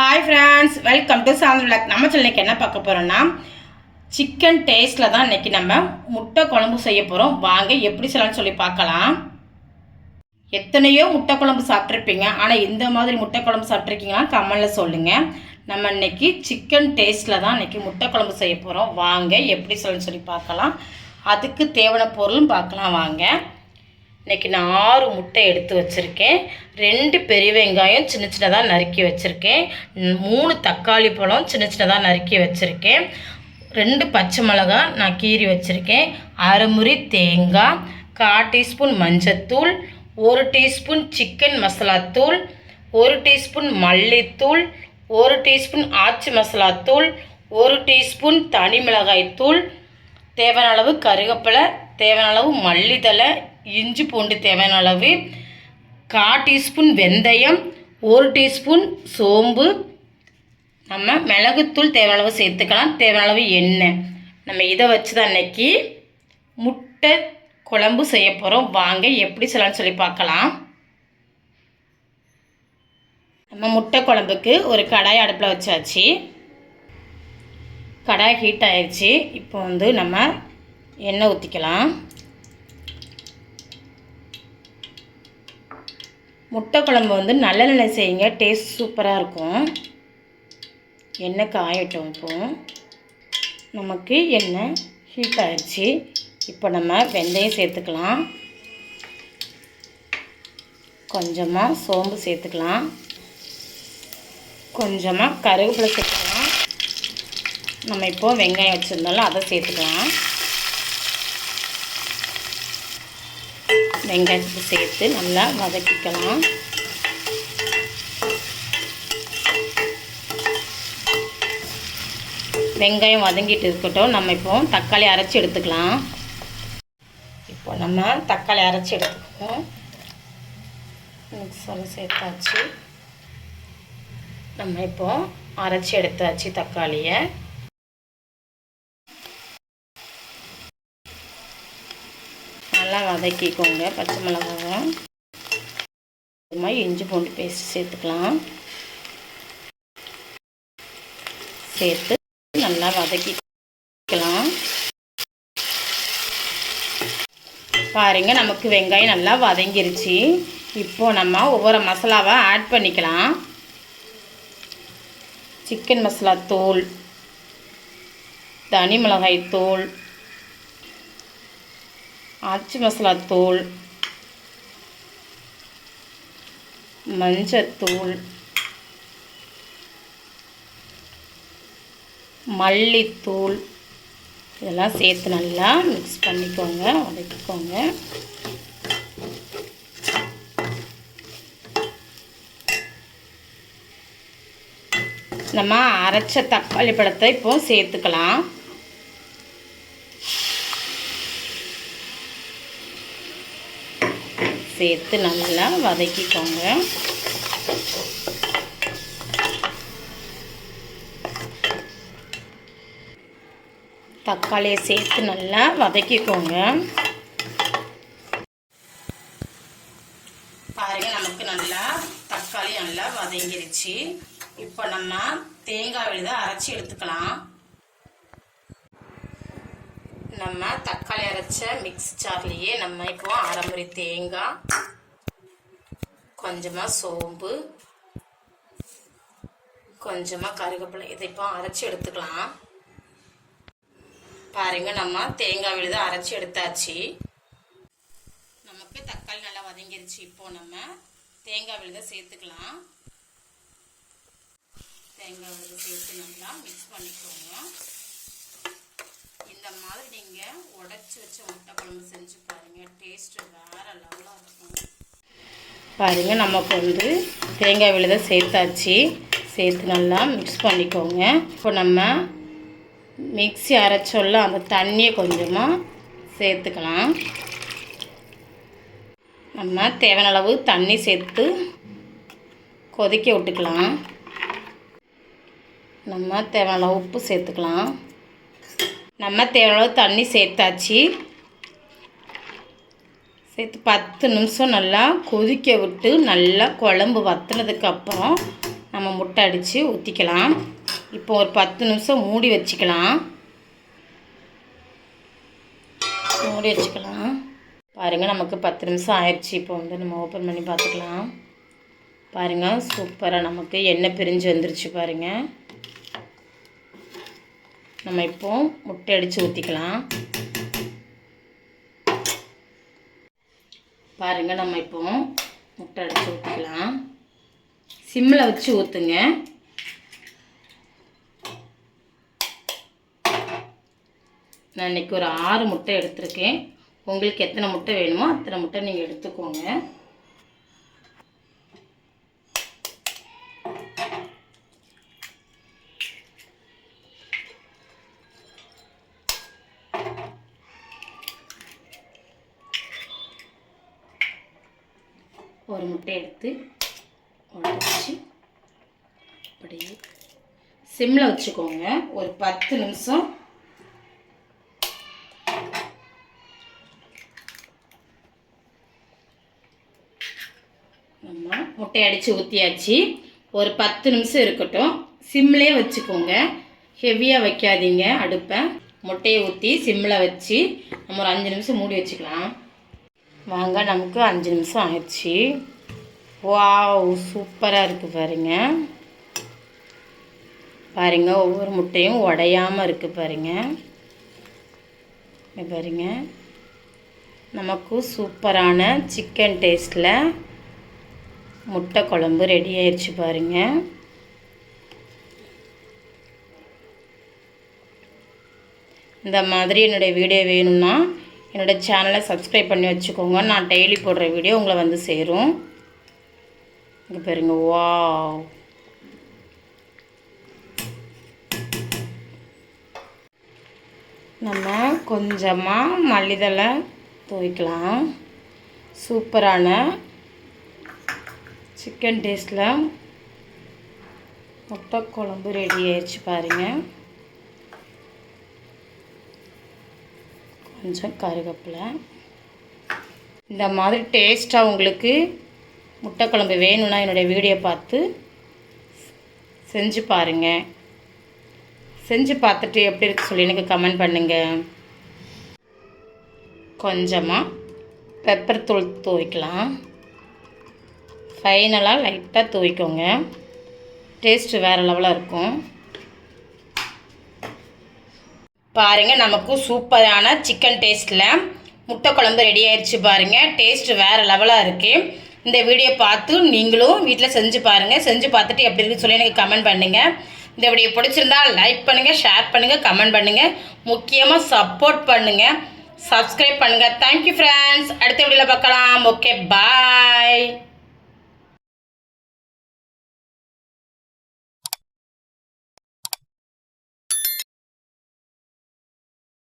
Hi friends welcome to Chand vlog நம்ம இன்னைக்கு என்ன பார்க்க போகிறோம்னா சிக்கன் டேஸ்ட்டில் தான் இன்னைக்கு நம்ம முட்டை குழம்பு செய்ய போகிறோம் வாங்க எப்படி செய்யலாம்னு சொல்லி பார்க்கலாம். எத்தனையோ முட்டை குழம்பு சாப்பிட்ருப்பீங்க ஆனால் இந்த மாதிரி முட்டை குழம்பு சாப்பிட்ருக்கீங்கன்னா கமெண்டில் சொல்லுங்கள் நம்ம இன்றைக்கி சிக்கன் டேஸ்ட்டில் தான் இன்றைக்கி முட்டை குழம்பு செய்ய போகிறோம் வாங்க எப்படி சொல்லணும்னு சொல்லி பார்க்கலாம். அதுக்கு தேவையான பொருளும் பார்க்கலாம் வாங்க. இன்னைக்கு நான் ஆறு முட்டை எடுத்து வச்சுருக்கேன். ரெண்டு பெரிய வெங்காயம் சின்ன சின்னதாக நறுக்கி வச்சுருக்கேன். மூணு தக்காளி பழம் சின்ன சின்னதாக நறுக்கி வச்சுருக்கேன். ரெண்டு பச்சை மிளகாய் நான் கீறி வச்சுருக்கேன். அரைமுறி தேங்காய் கால் டீஸ்பூன் மஞ்சத்தூள் ஒரு டீஸ்பூன் சிக்கன் மசாலாத்தூள் ஒரு டீஸ்பூன் மல்லித்தூள் ஒரு டீஸ்பூன் ஆச்சி மசாலாத்தூள் ஒரு டீஸ்பூன் தனி மிளகாய் தூள் தேவையான அளவு கருவேப்பிலை தேவையான அளவு மல்லித்தலை இஞ்சி பூண்டு தேவையான அளவு கால் டீஸ்பூன் வெந்தயம் ஒரு டீஸ்பூன் சோம்பு. நம்ம மிளகுத்தூள் தேவையான அளவு சேர்த்துக்கலாம். தேவையான அளவு எண்ணெய். நம்ம இதை வச்சு தான் அன்னைக்கு முட்டை குழம்பு செய்ய போகிறோம் வாங்க எப்படி செய்யலாம்னு சொல்லி பார்க்கலாம். நம்ம முட்டை குழம்புக்கு ஒரு கடாய் அடுப்பில் வச்சாச்சு. கடாய் ஹீட் ஆயிடுச்சு இப்போ வந்து நம்ம எண்ணெய் ஊற்றிக்கலாம் முட்டை குழம்பு வந்து நல்லெண்ணெய் செய்யுங்க. டேஸ்ட் சூப்பராக இருக்கும். எண்ணெய் காயட்டும் இப்போ. நமக்கு எண்ணெய் ஹீட் ஆயிடுச்சு இப்போ நம்ம வெந்தயம் சேர்த்துக்கலாம். கொஞ்சமாக சோம்பு சேர்த்துக்கலாம். கொஞ்சமாக கருவேப்பிலை சேர்த்துக்கலாம். நம்ம இப்போ வெங்காயம் வச்சுருந்தாலும் அதை சேர்த்துக்கலாம். வெங்காயத்தை சேர்த்து நல்லா வதக்கிக்கலாம். வெங்காயம் வதங்கிட்டு இருக்கட்டும். நம்ம இப்போ தக்காளி அரைச்சி எடுத்துக்கலாம். இப்போ நம்ம தக்காளி அரைச்சி எடுத்துக்குவோம் மிக்சரில் சேர்த்தாச்சு. நம்ம இப்போ அரைச்சி எடுத்தாச்சு தக்காளியை. நல்லா வதக்கிக்கோங்க பச்சை மிளகாவும் இது மாதிரி இஞ்சி பூண்டு பேஸ்ட் சேர்த்துக்கலாம். சேர்த்து நல்லா வதக்கிக்கலாம். பாருங்க நமக்கு வெங்காயம் நல்லா வதங்கிருச்சு. இப்போ நம்ம ஒவ்வொரு மசாலாவை ஆட் பண்ணிக்கலாம். சிக்கன் மசாலா தூள் தனி மிளகாய் தூள் ஆச்சி மசாலா தூள் மஞ்சத்தூள் மல்லித்தூள் இதெல்லாம் சேர்த்து நல்லா மிக்ஸ் பண்ணிக்கோங்க வதக்கிக்கோங்க. நம்ம அரைச்ச தக்காளி பழத்தை இப்போ சேர்த்துக்கலாம். சேர்த்து நல்லா வதக்கிக்கோங்க. தக்காளியை சேர்த்து நல்லா வதக்கிக்கோங்க. பாருங்க நமக்கு நல்லா தக்காளி நல்லா வதங்கிருச்சு. இப்போ நம்ம தேங்காய் விழுத அரைச்சி எடுத்துக்கலாம். நம்ம தக்காளி அரைச்ச மிக்ஸ் ஜார்லேயே நம்ம இப்போ அரைமுறை தேங்காய் கொஞ்சமாக சோம்பு கொஞ்சமாக கருவேப்பிலை இதை இப்போ அரைச்சி எடுத்துக்கலாம். பாருங்க நம்ம தேங்காய் விழுத அரைச்சி எடுத்தாச்சு. நமக்கு தக்காளி நல்லா வதங்கிருச்சு. இப்போ நம்ம தேங்காய் விழுத சேர்த்துக்கலாம். தேங்காய் விழுத சேர்த்து நல்லா மிக்ஸ் பண்ணிக்கோங்க. இந்த மாதிரி நீங்கள் உடச்சி வச்ச முட்டை குழம்பு செஞ்சு பாருங்க. டேஸ்ட்டு வேற லெவலாக இருக்கும். பாருங்கள் நமக்கு வந்து தேங்காய் விழுத சேர்த்தாச்சு. சேர்த்து நல்லா மிக்ஸ் பண்ணிக்கோங்க. இப்போ நம்ம மிக்ஸி அரைச்சொல்ல அந்த தண்ணியை கொஞ்சமாக சேர்த்துக்கலாம். நம்ம தேவையான அளவு தண்ணி சேர்த்து கொதிக்க விட்டுக்கலாம். நம்ம தேவையான அளவு உப்பு சேர்த்துக்கலாம். நம்ம தேவையான தண்ணி சேர்த்தாச்சு. சேர்த்து பத்து நிமிஷம் நல்லா கொதிக்க விட்டு நல்லா குழம்பு வத்தினதுக்கப்புறம் நம்ம நம்ம முட்டை அடித்து ஊற்றிக்கலாம் இப்போ ஒரு பத்து நிமிஷம் மூடி வச்சுக்கலாம். மூடி வச்சுக்கலாம். பாருங்கள் நமக்கு பத்து நிமிஷம் ஆயிடுச்சு. இப்போ வந்து நம்ம ஓப்பன் பண்ணி பார்த்துக்கலாம். பாருங்கள் சூப்பராக நமக்கு எண்ணெய் பிரிஞ்சு வந்துருச்சு பாருங்கள் நம்ம இப்போ முட்டை அடித்து ஊற்றிக்கலாம் பாருங்கள் நம்ம இப்போ முட்டை அடித்து ஊற்றிக்கலாம் சிம்மில் வச்சு ஊற்றுங்க நான் இன்றைக்கி ஒரு ஆறு முட்டை எடுத்திருக்கேன். உங்களுக்கு எத்தனை முட்டை வேணுமோ அத்தனை முட்டை நீங்கள் எடுத்துக்கோங்க. ஒரு முட்டை எடுத்து உடச்சி அப்படியே சிம்மில் வச்சுக்கோங்க. ஒரு பத்து நிமிஷம். நம்ம முட்டை அடித்து ஊற்றியாச்சு ஒரு பத்து நிமிஷம் இருக்கட்டும். சிம்லேயே வச்சுக்கோங்க. ஹெவியாக வைக்காதீங்க அடுப்பை. முட்டையை ஊற்றி சிம்மில் வச்சு நம்ம ஒரு அஞ்சு நிமிஷம் மூடி வச்சுக்கலாம். வாங்க நமக்கு அஞ்சு நிமிஷம் ஆயிடுச்சு. வாவ் சூப்பராக இருக்குது பாருங்க. பாருங்க ஒவ்வொரு முட்டையும் உடையாமல் இருக்குது பாருங்க. பாருங்க. நமக்கு சூப்பரான சிக்கன் டேஸ்ட்டில் முட்டை குழம்பு ரெடி ஆயிடுச்சு பாருங்க. இந்த மாதிரி என்னுடைய வீடியோ வேணும்னா என்னோடய சேனலை சப்ஸ்கிரைப் பண்ணி வச்சுக்கோங்க. நான் டெய்லி போடுற வீடியோ உங்களை வந்து சேரும். இங்கே பாருங்க வாவ் நம்ம கொஞ்சமாக மல்லிதழை துவைக்கலாம். சூப்பரான சிக்கன் டேஸ்ட்டில் முட்டை குழம்பு ரெடி ஆயிடுச்சு பாருங்கள் கொஞ்சம் கருகப்பில்லை இந்த மாதிரி டேஸ்ட்டாக உங்களுக்கு முட்டை குழம்பு வேணும்னா என்னுடைய வீடியோ பார்த்து செஞ்சு பாருங்கள் செஞ்சு பார்த்துட்டு எப்படி இருக்கு சொல்லி எனக்கு கமெண்ட் பண்ணுங்கள் கொஞ்சமாக பெப்பர் தூள் துவைக்கலாம். ஃபைனலாக லைட்டாக துவைக்கோங்க. டேஸ்ட்டு வேறு லெவலாக இருக்கும். பாருங்கள் நமக்கு சூப்பரான சிக்கன் டேஸ்ட்டில் முட்டை குழம்பு ரெடி ஆயிடுச்சு பாருங்கள் டேஸ்ட்டு வேறு லெவலாக இருக்குது இந்த வீடியோ பார்த்து நீங்களும் வீட்டில் செஞ்சு பாருங்கள் செஞ்சு பார்த்துட்டு எப்படி இருக்குன்னு சொல்லி எனக்கு கமெண்ட் பண்ணுங்கள் இந்த வீடியோ பிடிச்சிருந்தா லைக் பண்ணுங்கள் ஷேர் பண்ணுங்கள் கமெண்ட் பண்ணுங்கள் முக்கியமாக சப்போர்ட் பண்ணுங்கள் சப்ஸ்கிரைப் பண்ணுங்கள் தேங்க்யூ ஃப்ரெண்ட்ஸ் அடுத்த வீடியோவில் பார்க்கலாம். Okay bye